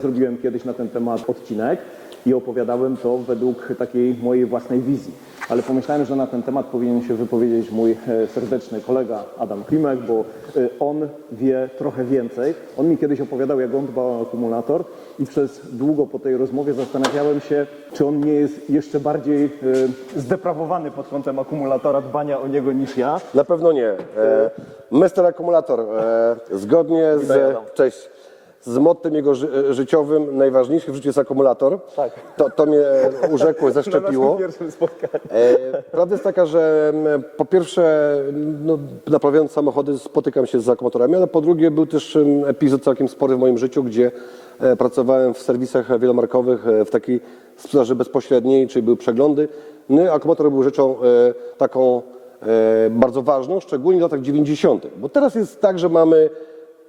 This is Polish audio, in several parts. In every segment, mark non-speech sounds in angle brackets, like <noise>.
Zrobiłem kiedyś na ten temat odcinek i opowiadałem to według takiej mojej własnej wizji. Ale pomyślałem, że na ten temat powinien się wypowiedzieć mój e, serdeczny kolega Adam Klimek, bo e, on wie trochę więcej. On mi kiedyś opowiadał, jak on dba o akumulator i przez długo po tej rozmowie zastanawiałem się, czy on nie jest jeszcze bardziej e, zdeprawowany pod kątem akumulatora, dbania o niego niż ja. Na pewno nie. E, Mr. Akumulator, e, zgodnie z, cześć, z mottem jego ży, e, życiowym, najważniejszy w życiu jest akumulator. Tak. To, to mnie urzekło, zaszczepiło. Na pierwszym spotkaniu. E, Prawda jest taka, że po pierwsze, no, naprawiając samochody spotykam się z akumulatorami, ale po drugie był też epizod całkiem spory w moim życiu, gdzie e, pracowałem w serwisach wielomarkowych w takiej sprzedaży bezpośredniej, czyli były przeglądy. No akumulator był rzeczą taką bardzo ważną, szczególnie w latach 90. Bo teraz jest tak, że mamy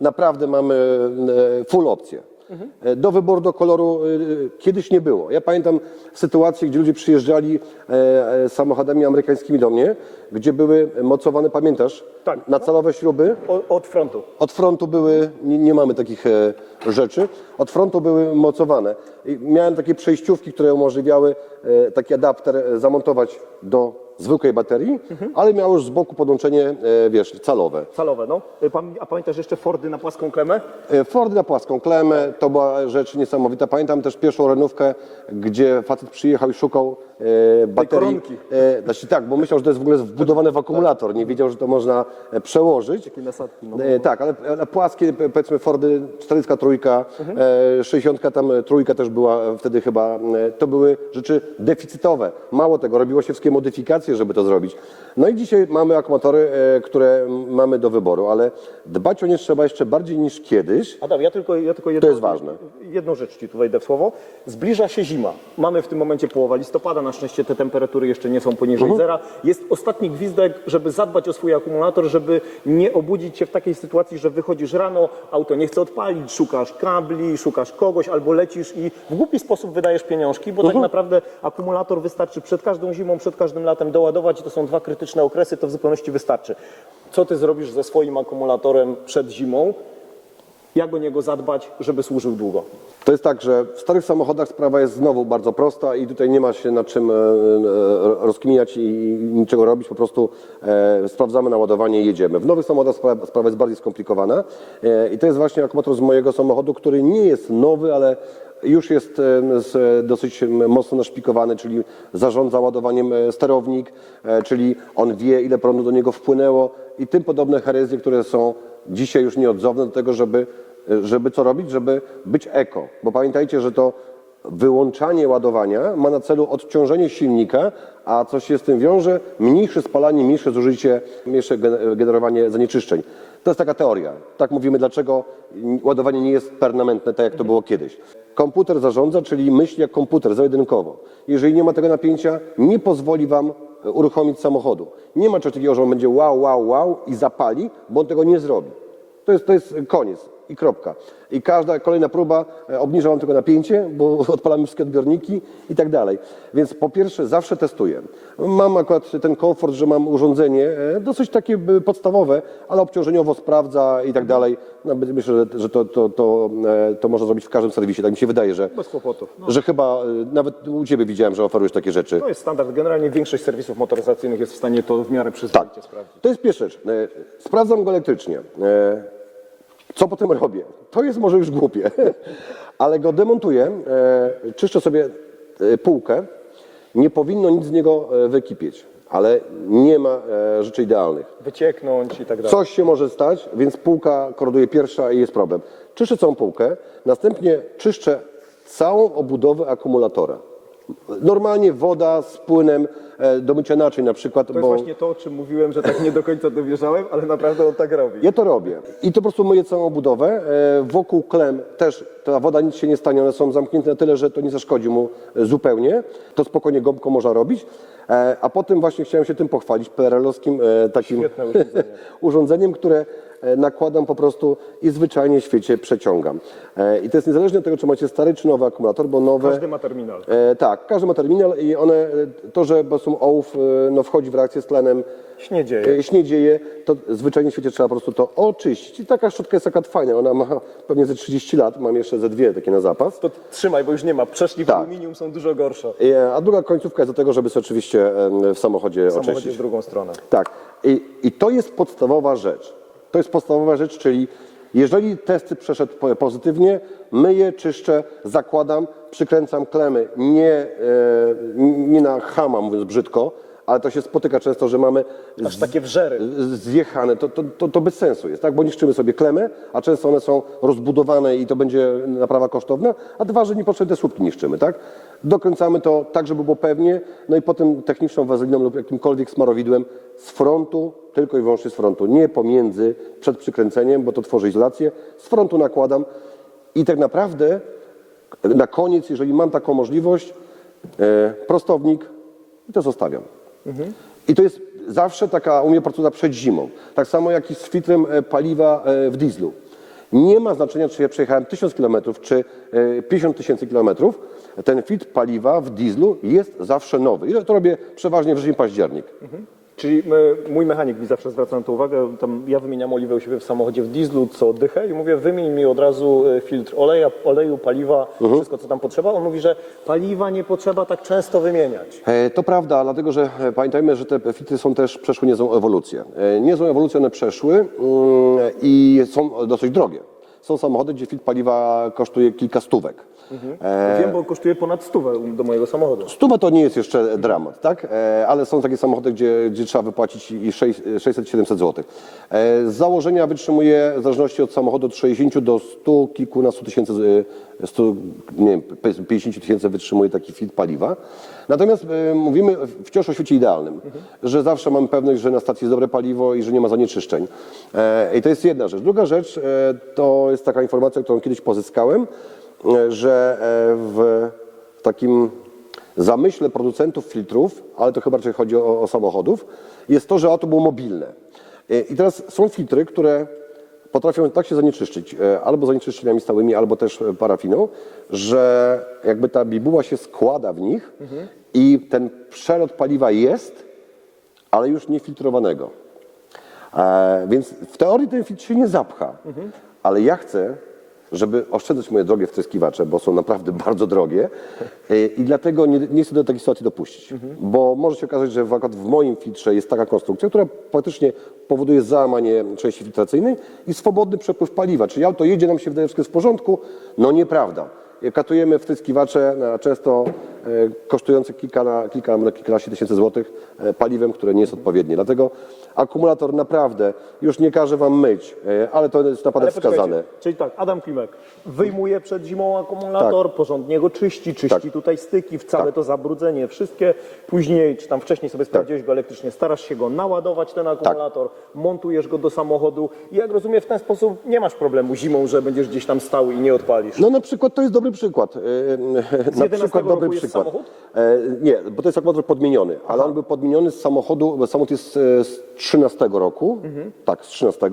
naprawdę mamy e, full opcję. E, Do wyboru, do koloru e, kiedyś nie było. Ja pamiętam sytuację, gdzie ludzie przyjeżdżali samochodami amerykańskimi do mnie, gdzie były mocowane, pamiętasz? Tak. Na calowe śruby. O, od frontu. Od frontu były, nie, nie mamy takich e, rzeczy, od frontu były mocowane. I miałem takie przejściówki, które umożliwiały e, taki adapter e, zamontować do zwykłej baterii, ale miało już z boku podłączenie, e, wiesz, calowe. Calowe, no. Pan, a pamiętasz jeszcze Fordy na płaską klemę? E, Ford na płaską klemę, to była rzecz niesamowita. Pamiętam też pierwszą renówkę, gdzie facet przyjechał i szukał e, baterii. koronki. E, znaczy tak, bo myślał, że to jest w ogóle wbudowane w akumulator. Nie wiedział, że to można e, przełożyć. Takie nasadki, no. E, tak, ale, ale płaskie, powiedzmy Fordy 43, e, 60 tam e, trójka też była e, wtedy chyba. E, to były rzeczy deficytowe. Mało tego, robiło się wszystkie modyfikacje, żeby to zrobić. No i dzisiaj mamy akumulatory, e, które mamy do wyboru, ale dbać o nie trzeba jeszcze bardziej niż kiedyś. Adam, ja tylko, ja tylko jedno, jest ważne. jedną rzecz Ci tu wejdę w słowo. Zbliża się zima. Mamy w tym momencie połowa listopada, na szczęście te temperatury jeszcze nie są poniżej Mhm. zera. Jest ostatni gwizdek, żeby zadbać o swój akumulator, żeby nie obudzić się w takiej sytuacji, że wychodzisz rano, auto nie chce odpalić, szukasz kabli, szukasz kogoś albo lecisz i w głupi sposób wydajesz pieniążki, bo Mhm. tak naprawdę akumulator wystarczy przed każdą zimą, przed każdym latem doładować i to są dwa krytyczne okresy, to w zupełności wystarczy. Co Ty zrobisz ze swoim akumulatorem przed zimą? Jak o niego zadbać, żeby służył długo. To jest tak, że w starych samochodach sprawa jest znowu bardzo prosta i tutaj nie ma się nad czym e, e, rozkminiać i niczego robić, po prostu e, sprawdzamy naładowanie i jedziemy. W nowych samochodach sprawa, jest bardziej skomplikowana i to jest właśnie akumulator z mojego samochodu, który nie jest nowy, ale już jest dosyć mocno naszpikowany, czyli zarządza ładowaniem sterownik, czyli on wie, ile prądu do niego wpłynęło i tym podobne herezje, które są dzisiaj już nieodzowne do tego, żeby żeby co robić? Żeby być eko. Bo pamiętajcie, że to wyłączanie ładowania ma na celu odciążenie silnika, a co się z tym wiąże? Mniejsze spalanie, mniejsze zużycie, mniejsze gen- generowanie zanieczyszczeń. To jest taka teoria. Tak mówimy, dlaczego ładowanie nie jest permanentne, tak jak to było kiedyś. Komputer zarządza, czyli myśli jak komputer, zajedynkowo. Jeżeli nie ma tego napięcia, nie pozwoli Wam uruchomić samochodu. Nie ma czegoś takiego, że on będzie wow, wow, wow i zapali, bo on tego nie zrobi. To jest, to jest koniec i kropka. I każda kolejna próba e, obniża wam tylko napięcie, bo <laughs> odpalamy wszystkie odbiorniki i tak dalej. Więc po pierwsze zawsze testuję. Mam akurat ten komfort, że mam urządzenie e, dosyć takie podstawowe, ale obciążeniowo sprawdza i tak dalej. No, myślę, że, to, to, to, e, to można zrobić w każdym serwisie. Tak mi się wydaje, że, Bez kłopotów. No. że chyba nawet u Ciebie widziałem, że oferujesz takie rzeczy. To jest standard. Generalnie większość serwisów motoryzacyjnych jest w stanie to w miarę przyzwoicie Tak. sprawdzić. To jest pierwsza rzecz. Sprawdzam go elektrycznie. Co potem robię? To jest może już głupie, <laughs> ale go demontuję, e, czyszczę sobie e, półkę. Nie powinno nic z niego e, wykipieć, ale nie ma rzeczy idealnych. Wycieknąć i tak dalej. Coś się może stać, więc półka koroduje pierwsza i jest problem. Czyszczę całą półkę, następnie czyszczę całą obudowę akumulatora. Normalnie woda z płynem e, do mycia naczyń na przykład, To jest bo... właśnie to, o czym mówiłem, że tak nie do końca dowierzałem, ale naprawdę on tak robi. Ja to robię. I to po prostu myję całą budowę. E, Wokół klem też ta woda nic się nie stanie, one są zamknięte na tyle, że to nie zaszkodzi mu e, zupełnie. To spokojnie gąbką można robić. E, A potem właśnie chciałem się tym pochwalić, PRL-owskim e, takim Świetne urządzenie. <laughs> urządzeniem, które nakładam po prostu i zwyczajnie w świecie przeciągam. I to jest niezależnie od tego, czy macie stary czy nowy akumulator, bo nowe... Każdy ma terminal. Tak, każdy ma terminal i one, to, że po prostu ołów e, no, wchodzi w reakcję z tlenem, Się nie dzieje. e, się nie dzieje, to zwyczajnie w świecie trzeba po prostu to oczyścić. I taka szczotka jest taka fajna, ona ma pewnie ze 30 lat, mam jeszcze ze dwie takie na zapas. To trzymaj, bo już nie ma. Przeszli w Tak. aluminium, są dużo gorsze. E, A druga końcówka jest do tego, żeby sobie oczywiście em, w samochodzie W samochodzie oczyścić. w drugą stronę. Tak. I, I to jest podstawowa rzecz. To jest podstawowa rzecz, czyli jeżeli testy przeszedł po- pozytywnie, myję, czyszczę, zakładam, przykręcam klemy. Nie, e, nie na chama, mówiąc brzydko, ale to się spotyka często, że mamy Aż takie wrzery. zjechane, to, to, to, to bez sensu jest, tak? Bo niszczymy sobie klemy, a często one są rozbudowane i to będzie naprawa kosztowna, a dwa, że niepotrzebne słupki niszczymy, tak? Dokręcamy to tak, żeby było pewnie, no i potem techniczną wazeliną lub jakimkolwiek smarowidłem z frontu, tylko i wyłącznie z frontu, nie pomiędzy, przed przykręceniem, bo to tworzy izolację, z frontu nakładam i tak naprawdę na koniec, jeżeli mam taką możliwość, e, prostownik i to zostawiam. I to jest zawsze taka u mnie procedura przed zimą. Tak samo jak i z filtrem e, paliwa e, w dieslu. Nie ma znaczenia, czy ja przejechałem 1000 km, czy e, 50 tysięcy kilometrów. Ten filtr paliwa w dieslu jest zawsze nowy. I to robię przeważnie wrzesień, październik. Czyli e, mój mechanik mi zawsze zwraca na to uwagę, tam ja wymieniam oliwę u siebie w samochodzie w dieslu co dychę i mówię wymień mi od razu e, filtr oleja, oleju, paliwa, Mhm. wszystko co tam potrzeba. On mówi, że paliwa nie potrzeba tak często wymieniać. E, To prawda, dlatego że pamiętajmy, że te filtry są też, przeszły niezłą ewolucję. Niezłą ewolucję one przeszły mm, i są dosyć drogie. Są samochody, gdzie filtr paliwa kosztuje kilka stówek. E, Wiem, bo kosztuje ponad stówę do mojego samochodu. Stuwa to nie jest jeszcze dramat, tak? E, ale są takie samochody, gdzie, gdzie trzeba wypłacić i sześć- 600-700 zł. E, z założenia wytrzymuje w zależności od samochodu od 60 do 100 kilkunastu tysięcy, e, 100, nie wiem, 50 tysięcy wytrzymuje taki filtr paliwa. Natomiast e, mówimy wciąż o świecie idealnym, że zawsze mamy pewność, że na stacji jest dobre paliwo i że nie ma zanieczyszczeń. E, I to jest jedna rzecz. Druga rzecz e, to jest taka informacja, którą kiedyś pozyskałem, e, że e, w takim zamyśle producentów filtrów, ale to chyba raczej chodzi o, o samochodów, jest to, że auto było mobilne. E, I teraz są filtry, które potrafią tak się zanieczyszczyć, e, albo zanieczyszczeniami stałymi, albo też e, parafiną, że jakby ta bibuła się składa w nich i ten przelot paliwa jest, ale już niefiltrowanego. E, więc w teorii ten filtr się nie zapcha, ale ja chcę, żeby oszczędzać moje drogie wtryskiwacze, bo są naprawdę <laughs> bardzo drogie e, i dlatego nie, nie chcę do takiej sytuacji dopuścić, bo może się okazać, że w, w moim filtrze jest taka konstrukcja, która praktycznie powoduje załamanie części filtracyjnej i swobodny przepływ paliwa, czyli auto jedzie, nam się wydaje, wszystko w porządku, no nieprawda. Katujemy wtryskiwacze często e, kosztujące kilka, na, kilka, na kilkanaście tysięcy złotych e, paliwem, które nie jest odpowiednie. Dlatego akumulator naprawdę już nie każe wam myć, e, ale to jest naprawdę wskazane. Czyli tak, Adam Klimek wyjmuje przed zimą akumulator, porządnie go czyści, czyści Tak. tutaj styki, w całe Tak. to zabrudzenie, wszystkie. Później, czy tam wcześniej sobie sprawdziłeś go elektrycznie, starasz się go naładować, ten akumulator, montujesz go do samochodu i jak rozumiem, w ten sposób nie masz problemu zimą, że będziesz gdzieś tam stał i nie odpalisz. No na przykład to jest dobry przykład. E, Na 11 przykład dobry przykład. samochód? E, Nie, bo to jest akumulator podmieniony, ale on był podmieniony z samochodu, bo samochód jest e, z 13 roku, Mhm. tak, z 13.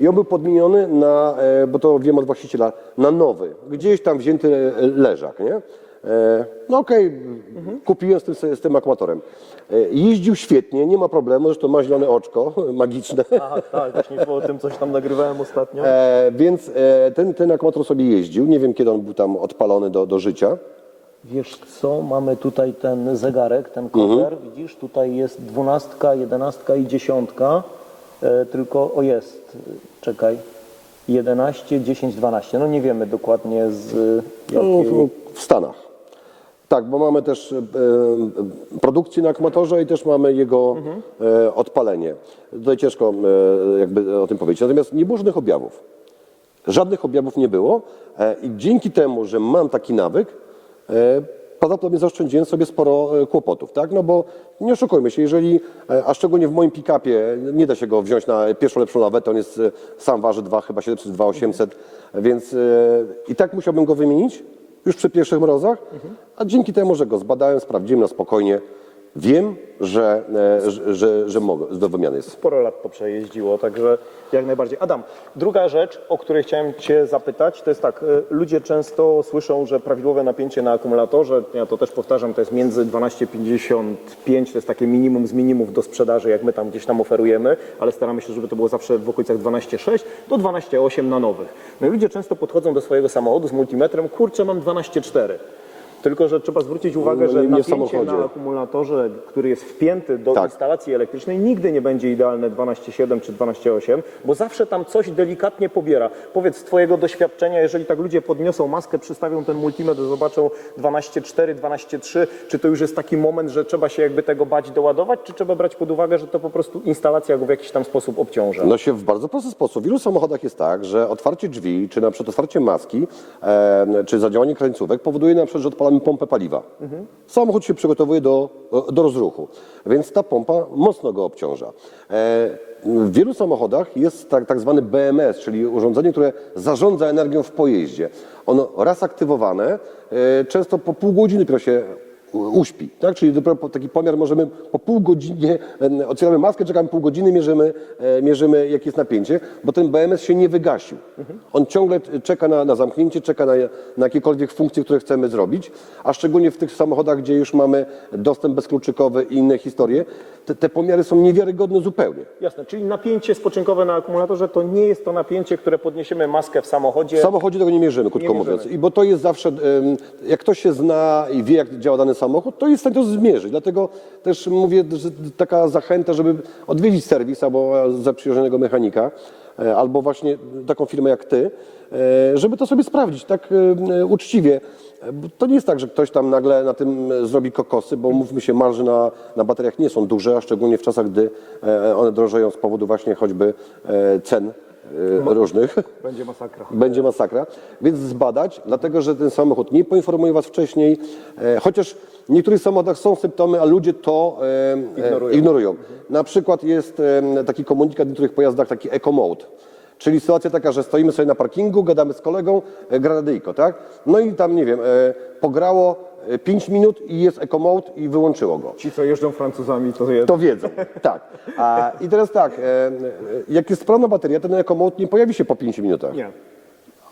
I on był podmieniony na, e, bo to wiem od właściciela, na nowy, gdzieś tam wzięty e, leżak, nie? E, No okej, Mhm. kupiłem z tym, z tym akumulatorem. E, Jeździł świetnie, nie ma problemu, zresztą ma zielone oczko <laughs> magiczne. Aha, tak, właśnie po tym coś tam nagrywałem ostatnio. E, więc e, ten, ten akumulator sobie jeździł. Nie wiem, kiedy on był tam odpalony do, do życia. Wiesz co, mamy tutaj ten zegarek, ten koper, widzisz, tutaj jest dwunastka, jedenastka i dziesiątka, e, tylko, o jest, czekaj, 11, 10, 12, no nie wiemy dokładnie z No, jakiej... w, w Stanach. Tak, bo mamy też e, e, produkcję na akumulatorze i też mamy jego e, odpalenie. Tutaj ciężko jakby o tym powiedzieć. Natomiast nie było żadnych objawów. Żadnych objawów nie było i dzięki temu, że mam taki nawyk, prawdopodobnie zaoszczędziłem sobie sporo kłopotów, tak? No bo nie oszukujmy się, jeżeli, a szczególnie w moim pick-upie, nie da się go wziąć na pierwszą lepszą lawetę, on jest, sam waży 2, chyba 700, 2800, więc i tak musiałbym go wymienić już przy pierwszych mrozach, a dzięki temu, że go zbadałem, sprawdziłem na spokojnie, wiem, że, e, że, że, że mogę, do wymiany jest. sporo lat to przejeździło, także jak najbardziej. Adam, druga rzecz, o której chciałem Cię zapytać, to jest tak, y, ludzie często słyszą, że prawidłowe napięcie na akumulatorze, ja to też powtarzam, to jest między 12,55, to jest takie minimum z minimów do sprzedaży, jak my tam gdzieś tam oferujemy, ale staramy się, żeby to było zawsze w okolicach 12,6 do 12,8 na nowych. No i ludzie często podchodzą do swojego samochodu z multimetrem, kurczę, mam 12,4. Tylko, że trzeba zwrócić uwagę, No że nie w napięcie samochodzie. na akumulatorze, który jest wpięty do Tak. instalacji elektrycznej, nigdy nie będzie idealne 12,7 czy 12,8, bo zawsze tam coś delikatnie pobiera. Powiedz z Twojego doświadczenia, jeżeli tak ludzie podniosą maskę, przystawią ten multimetr, zobaczą 12,4, 12,3, czy to już jest taki moment, że trzeba się jakby tego bać doładować, czy trzeba brać pod uwagę, że to po prostu instalacja go w jakiś tam sposób obciąża? No się w bardzo prosty sposób. W wielu samochodach jest tak, że otwarcie drzwi, czy na przykład otwarcie maski, e, czy zadziałanie krańcówek powoduje na przykład, że odpalamy pompę paliwa. Samochód się przygotowuje do, do rozruchu, więc ta pompa mocno go obciąża. E, w wielu samochodach jest tak, tak zwany BMS, czyli urządzenie, które zarządza energią w pojeździe. Ono raz aktywowane, e, często po pół godziny dopiero się uśpi, tak? Czyli dopiero taki pomiar możemy po pół godzinie, otwieramy maskę, czekamy pół godziny, mierzymy, e, mierzymy jakie jest napięcie, bo ten BMS się nie wygasił. On ciągle czeka na, na zamknięcie, czeka na, na jakiekolwiek funkcje, które chcemy zrobić, a szczególnie w tych samochodach, gdzie już mamy dostęp bezkluczykowy i inne historie, te, te pomiary są niewiarygodne zupełnie. Jasne, czyli napięcie spoczynkowe na akumulatorze to nie jest to napięcie, które podniesiemy maskę w samochodzie. W samochodzie tego nie mierzymy, krótko Nie mierzymy. mówiąc. I bo to jest zawsze, jak ktoś się zna i wie, jak działa dany samochód, to jest w to zmierzyć. Dlatego też mówię, że taka zachęta, żeby odwiedzić serwis albo zaprzyjaźnionego mechanika, e, albo właśnie taką firmę jak ty, e, żeby to sobie sprawdzić tak e, uczciwie. E, bo To nie jest tak, że ktoś tam nagle na tym e, zrobi kokosy, bo mówmy się, marże na, na bateriach nie są duże, a szczególnie w czasach, gdy e, one drożeją z powodu właśnie choćby e, cen e, różnych Będzie masakra. będzie masakra, więc zbadać, dlatego że ten samochód nie poinformuje Was wcześniej, e, chociaż w niektórych samochodach są symptomy, a ludzie to e, Ignorują. e, ignorują. Na przykład jest e, taki komunikat w niektórych pojazdach, taki eco mode. Czyli sytuacja taka, że stoimy sobie na parkingu, gadamy z kolegą, e, gra radyjko, tak? No i tam, nie wiem, e, pograło 5 minut i jest eco mode i wyłączyło go. Ci, co jeżdżą Francuzami, to. To wiedzą, tak. A, I teraz tak, e, e, jak jest sprawna bateria, ten eco mode nie pojawi się po 5 minutach. Nie.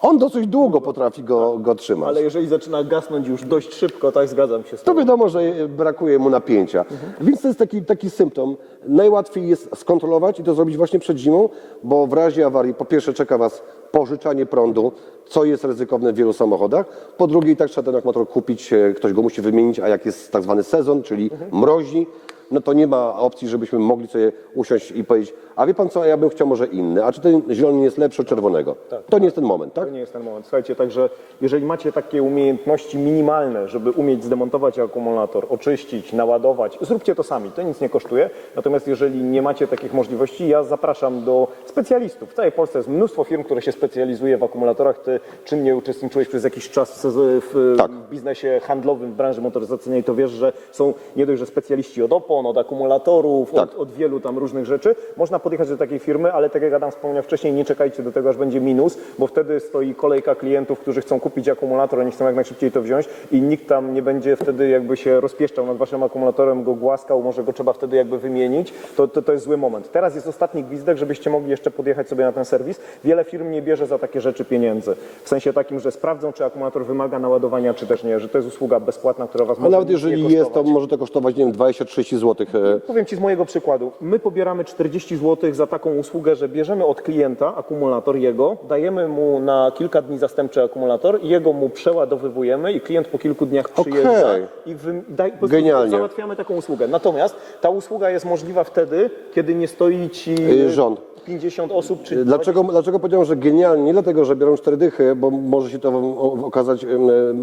On dosyć długo potrafi go, go trzymać. Ale jeżeli zaczyna gasnąć już dość szybko, tak zgadzam się z To tobą. wiadomo, że brakuje mu napięcia. Więc to jest taki, taki symptom. Najłatwiej jest skontrolować i to zrobić właśnie przed zimą, bo w razie awarii po pierwsze czeka Was pożyczanie prądu, co jest ryzykowne w wielu samochodach. Po drugie i tak trzeba ten akumulator kupić, e, ktoś go musi wymienić, a jak jest tak zwany sezon, czyli mrozi, no to nie ma opcji, żebyśmy mogli sobie usiąść i powiedzieć, a wie Pan co, ja bym chciał może inny, a czy ten zielony jest lepszy od czerwonego? To nie jest ten moment, tak? To nie jest ten moment. Słuchajcie, także jeżeli macie takie umiejętności minimalne, żeby umieć zdemontować akumulator, oczyścić, naładować, zróbcie to sami, to nic nie kosztuje. Natomiast jeżeli nie macie takich możliwości, ja zapraszam do specjalistów. W całej Polsce jest mnóstwo firm, które się specjalizuje w akumulatorach. Ty czynnie uczestniczyłeś przez jakiś czas w, w, Tak. biznesie handlowym, w branży motoryzacyjnej, to wiesz, że są nie dość, że specjaliści od opon, od akumulatorów, Tak. od, od wielu tam różnych rzeczy. Można podjechać do takiej firmy, ale tak jak Adam wspomniał wcześniej, nie czekajcie do tego, aż będzie minus, bo wtedy stoi kolejka klientów, którzy chcą kupić akumulator, oni chcą jak najszybciej to wziąć i nikt tam nie będzie wtedy jakby się rozpieszczał nad waszym akumulatorem, go głaskał, może go trzeba wtedy jakby wymienić. To, to, to jest zły moment. Teraz jest ostatni gwizdek, żebyście mogli jeszcze podjechać sobie na ten serwis. Wiele firm nie bierze za takie rzeczy pieniędzy. W sensie takim, że sprawdzą, czy akumulator wymaga naładowania, czy też nie, że to jest usługa bezpłatna, która was A może nawet nic nie jeżeli jest, to kosztować. może to kosztować, nie wiem, 20-30 zł. Powiem Ci z mojego przykładu. My pobieramy 40 zł za taką usługę, że bierzemy od klienta akumulator jego, dajemy mu na kilka dni zastępczy akumulator, jego mu przeładowywujemy i klient po kilku dniach przyjeżdża Okej. i wy, daj, po prostu Genialnie. załatwiamy taką usługę. Natomiast ta usługa jest możliwa wtedy, kiedy nie stoi Ci Y, rząd. 50 osób czy Dlaczego, dlaczego powiedziałem, że genialnie? Nie dlatego, że biorą cztery dychy, bo może się to wam o- okazać em,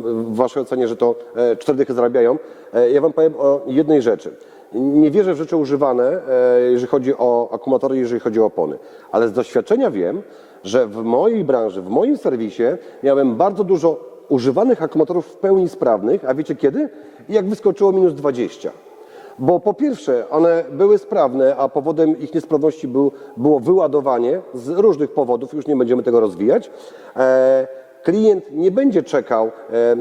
w waszej ocenie, że to e, cztery dychy zarabiają. E, Ja wam powiem o jednej rzeczy. Nie wierzę w rzeczy używane, e, jeżeli chodzi o akumulatory, jeżeli chodzi o opony. Ale z doświadczenia wiem, że w mojej branży, w moim serwisie miałem bardzo dużo używanych akumulatorów w pełni sprawnych, a wiecie kiedy? Jak wyskoczyło minus 20. Bo po pierwsze, one były sprawne, a powodem ich niesprawności był, było wyładowanie z różnych powodów, już nie będziemy tego rozwijać. E, klient nie będzie czekał, e,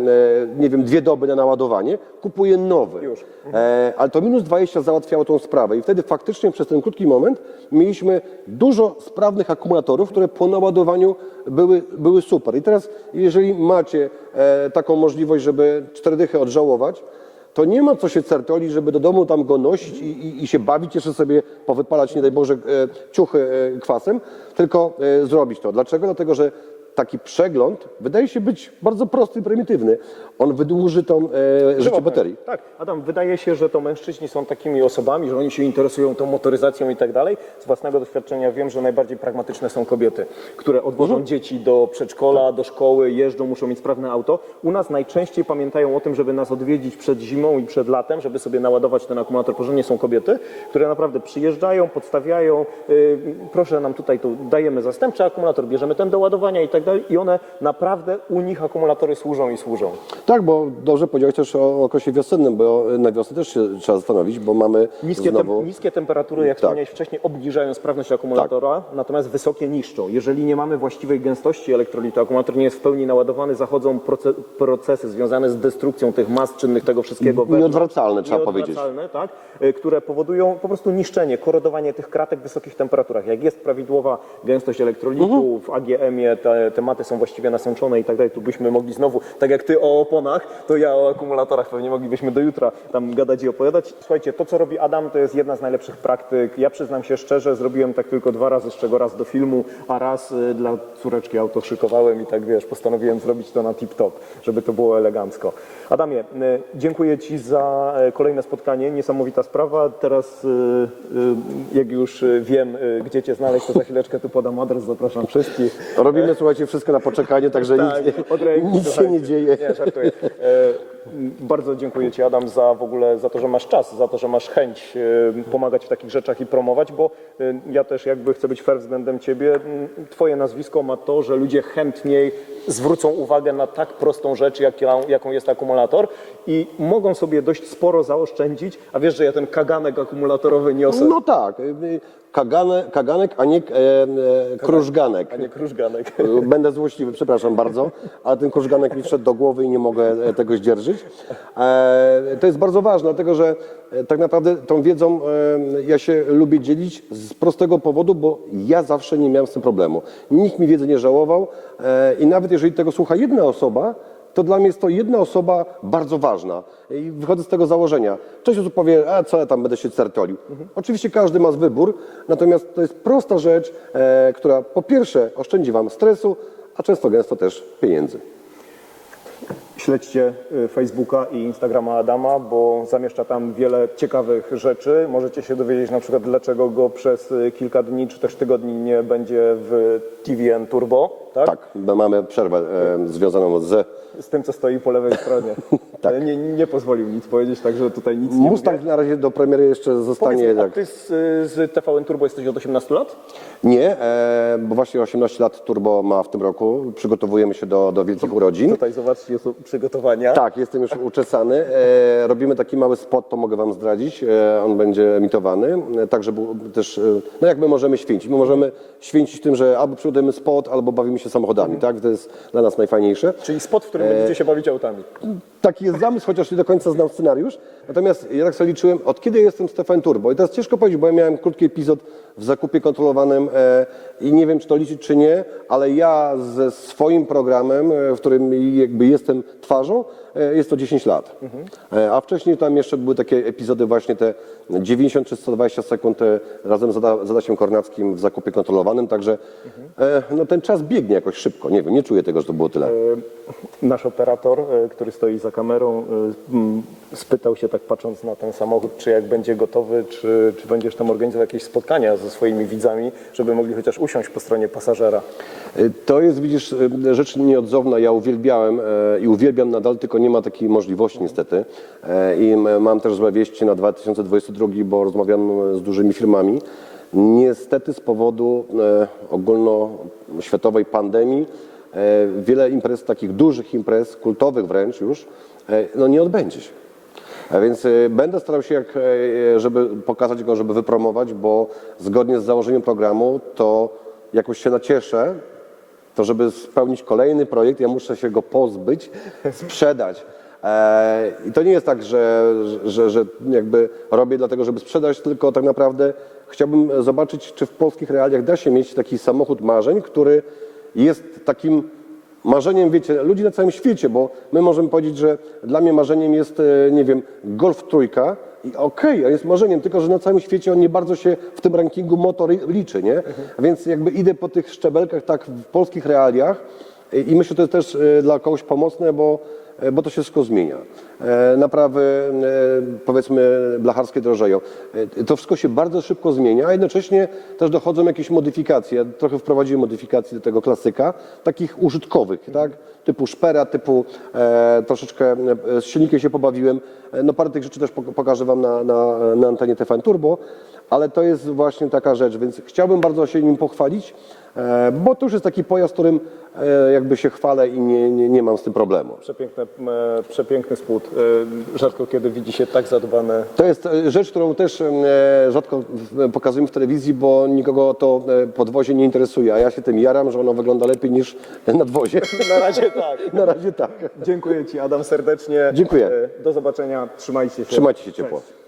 nie wiem, dwie doby na naładowanie, kupuje nowy. Już. E, ale to minus 20 załatwiało tą sprawę i wtedy faktycznie przez ten krótki moment mieliśmy dużo sprawnych akumulatorów, które po naładowaniu były, były super. I teraz, jeżeli macie e, taką możliwość, żeby cztery dychy odżałować, to nie ma co się certoli, żeby do domu tam go nosić i, i, i się bawić, jeszcze sobie powypalać, nie daj Boże, e, ciuchy e, kwasem, tylko e, zrobić to. Dlaczego? Dlatego, że taki przegląd wydaje się być bardzo prosty i prymitywny. On wydłuży tą e, życie baterii. Tak, Adam, wydaje się, że to mężczyźni są takimi osobami, że oni się interesują tą motoryzacją i tak dalej. Z własnego doświadczenia wiem, że najbardziej pragmatyczne są kobiety, które odwożą Mhm. dzieci do przedszkola, do szkoły, jeżdżą, muszą mieć sprawne auto. U nas najczęściej pamiętają o tym, żeby nas odwiedzić przed zimą i przed latem, żeby sobie naładować ten akumulator. Porządnie są kobiety, które naprawdę przyjeżdżają, podstawiają, yy, proszę nam tutaj, tu dajemy zastępczy akumulator, bierzemy ten do ładowania i tak dalej i one naprawdę u nich akumulatory służą i służą. Tak, bo dobrze powiedziałeś też o okresie wiosennym, bo na wiosnę też się trzeba zastanowić, bo mamy Niskie, znowu... tem, niskie temperatury, jak Tak. wspomniałeś wcześniej, obniżają sprawność akumulatora, natomiast wysokie niszczą. Jeżeli nie mamy właściwej gęstości elektrolitu, akumulator nie jest w pełni naładowany, zachodzą proce, procesy związane z destrukcją tych mas czynnych, tego wszystkiego. Nieodwracalne, trzeba powiedzieć. Tak, y, które powodują po prostu niszczenie, korodowanie tych kratek w wysokich temperaturach. Jak jest prawidłowa gęstość elektrolitu, Mhm. w AGM-ie te tematy są właściwie nasączone i tak dalej, tu byśmy mogli znowu, tak jak ty o oponach, to ja o akumulatorach pewnie moglibyśmy do jutra tam gadać i opowiadać. Słuchajcie, to co robi Adam to jest jedna z najlepszych praktyk. Ja przyznam się szczerze, zrobiłem tak tylko dwa razy, z czego raz do filmu, a raz y, dla córeczki auto szykowałem i tak wiesz, postanowiłem zrobić to na tip-top, żeby to było elegancko. Adamie, y, dziękuję Ci za y, kolejne spotkanie, niesamowita sprawa. Teraz y, jak już wiem, gdzie Cię znaleźć, to za chwileczkę tu podam adres, zapraszam wszystkich. Robimy, słuchajcie, wszystko na poczekanie, także Tak, nic, nic się nie dzieje. Nie, żartuję. E, Bardzo dziękuję Ci Adam za w ogóle, za to, że masz czas, za to, że masz chęć e, pomagać w takich rzeczach i promować, bo e, ja też jakby chcę być fair względem Ciebie. M, Twoje nazwisko ma to, że ludzie chętniej zwrócą uwagę na tak prostą rzecz, jaką, jaką jest akumulator i mogą sobie dość sporo zaoszczędzić, a wiesz, że ja ten kaganek akumulatorowy niosę, No tak, kagane, kaganek, a nie e, e, krużganek. a nie krużganek. <laughs> Będę złośliwy, przepraszam bardzo, ale ten krużganek mi wszedł do głowy i nie mogę e, tego zdzierżyć. E, to jest bardzo ważne, dlatego że e, tak naprawdę tą wiedzą e, ja się lubię dzielić z prostego powodu, bo ja zawsze nie miałem z tym problemu. Nikt mi wiedzy nie żałował e, i nawet jeżeli tego słucha jedna osoba, to dla mnie jest to jedna osoba bardzo ważna. I wychodzę z tego założenia. Część osób powie, a co ja tam będę się certolił. Oczywiście każdy ma wybór, natomiast to jest prosta rzecz, e, która po pierwsze oszczędzi Wam stresu, a często gęsto też pieniędzy. Śledźcie y, Facebooka i Instagrama Adama, bo zamieszcza tam wiele ciekawych rzeczy. Możecie się dowiedzieć na przykład, dlaczego go przez y, kilka dni czy też tygodni nie będzie w TVN Turbo, tak? Tak, bo mamy przerwę e, związaną z Z tym, co stoi po lewej stronie. <laughs> Tak. nie, nie pozwolił nic powiedzieć, także tutaj nic nie Mustang mówię. na razie do premiery jeszcze zostanie Powiedz tak. ty z, z TVN Turbo jesteś od 18 lat? Nie, e, bo właśnie 18 lat Turbo ma w tym roku. Przygotowujemy się do, do wielkich urodzin. Tutaj zobaczcie, są przygotowania. Tak, jestem już uczesany. E, robimy taki mały spot, to mogę Wam zdradzić. E, on będzie emitowany, e, tak żeby też, e, no jak my możemy święcić? My możemy święcić tym, że albo przygotujemy spot, albo bawimy się samochodami, tak? To jest dla nas najfajniejsze. Czyli spot, w którym będziecie się bawić autami. Taki jest zamysł, chociaż nie do końca znam scenariusz. Natomiast ja tak sobie liczyłem, od kiedy jestem Stefan Turbo. I teraz ciężko powiedzieć, bo ja miałem krótki epizod w zakupie kontrolowanym e, i nie wiem, czy to liczyć, czy nie, ale ja ze swoim programem, e, w którym jakby jestem twarzą, e, jest to 10 lat. E, a wcześniej tam jeszcze były takie epizody właśnie te 90 czy 120 sekund e, razem z Ada- z Kornackim w zakupie kontrolowanym, także e, no, ten czas biegnie jakoś szybko. Nie wiem, nie czuję tego, że to było tyle. Nasz operator, e, który stoi za kamerą, e, m, spytał się tak patrząc na ten samochód, czy jak będzie gotowy, czy, czy będziesz tam organizował jakieś spotkania ze swoimi widzami, żeby mogli chociaż usiąść po stronie pasażera. Y, To jest, widzisz, y, rzecz nieodzowna. Ja uwielbiałem e, i uwielbiam nadal, tylko nie ma takiej możliwości niestety. E, I mam też złe wieści na 2022, bo rozmawiam z dużymi firmami. Niestety z powodu e, ogólnoświatowej pandemii e, wiele imprez, takich dużych imprez, kultowych wręcz już, e, no nie odbędzie się. A więc y, będę starał się, jak, e, żeby pokazać go, żeby wypromować, bo zgodnie z założeniem programu to jakoś się nacieszę, to żeby spełnić kolejny projekt, ja muszę się go pozbyć, <laughs> sprzedać. E, I to nie jest tak, że, że, że jakby robię dlatego, żeby sprzedać, tylko tak naprawdę chciałbym zobaczyć, czy w polskich realiach da się mieć taki samochód marzeń, który jest takim marzeniem, wiecie, ludzi na całym świecie, bo my możemy powiedzieć, że dla mnie marzeniem jest, e, nie wiem, Golf trójka i okej, a jest marzeniem, tylko że na całym świecie on nie bardzo się w tym rankingu motor liczy, nie? Więc jakby idę po tych szczebelkach tak w polskich realiach i myślę, że to jest też e, dla kogoś pomocne, bo, e, bo to się wszystko zmienia. E, Naprawy, powiedzmy, blacharskie drożeją. To wszystko się bardzo szybko zmienia, a jednocześnie też dochodzą jakieś modyfikacje. Ja trochę wprowadziłem modyfikacji do tego klasyka, takich użytkowych, tak? typu szpera, typu e, troszeczkę z silnikiem się pobawiłem. No parę tych rzeczy też pok- pokażę Wam na, na, na antenie TFN Turbo, ale to jest właśnie taka rzecz, więc chciałbym bardzo się nim pochwalić, bo to już jest taki pojazd, którym e, jakby się chwalę i nie, nie, nie mam z tym problemu. Przepiękne, e, przepiękny spód. E, Rzadko kiedy widzi się tak zadbane. To jest e, rzecz, którą też e, rzadko pokazujemy w telewizji, bo nikogo to e, podwozie nie interesuje, a ja się tym jaram, że ono wygląda lepiej niż <laughs> nadwozie. <laughs> Na razie tak. <laughs> Na razie tak. Dziękuję Ci Adam serdecznie. Dziękuję. E, Do zobaczenia. Trzymajcie się. Trzymajcie się ciepło. Cześć.